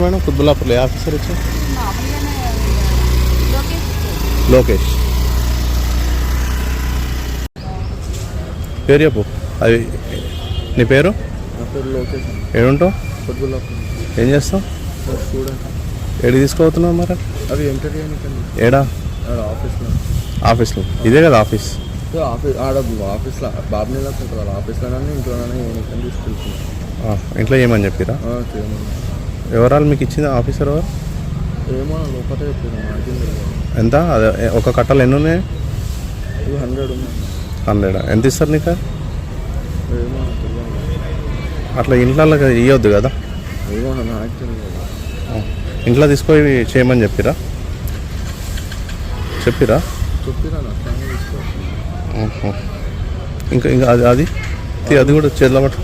Madam కుత్బుల్లాపూర్లో ఏ officer వచ్చి లోకేష్. పేరు చెప్పు. అది నీ పేరు? నా పేరు లోకేష్. ఏడుంటావు? ఏం చేస్తావు? స్టూడెంట్. ఏడు తీసుకోవుతున్నావు మరి? అవి ఎంటర్ చేయడానికి ఏడా? ఆఫీస్లో. ఆఫీస్లో. ఇదే కదా ఆఫీస్. ఆఫీస్ ఆడ ఆఫీస్లో బాబునీలా ఉంటుంది వాళ్ళ ఆఫీస్లోనే ఇంట్లోనే తీసుకెళ్తున్నాను ఆ, ఇంట్లో ఏమని చెప్పిరా? చేయమన్నా వివరాలు మీకు ఇచ్చింది ఆఫీసర్? ఎవరు ఏమో ఎంత? అదే ఒక కట్టలు ఎన్ని ఉన్నాయి. హండ్రెడ్ హండ్రెడ్ ఎంత ఇస్తారు నీకు? అట్లా ఇంట్లో ఇవ్వద్దు కదా? ఇంట్లో తీసుకొని చేయమని చెప్పిరా? చెప్పిరా. ఇంకా ఇంకా అది అది? అది కూడా చేతిలో పట్టు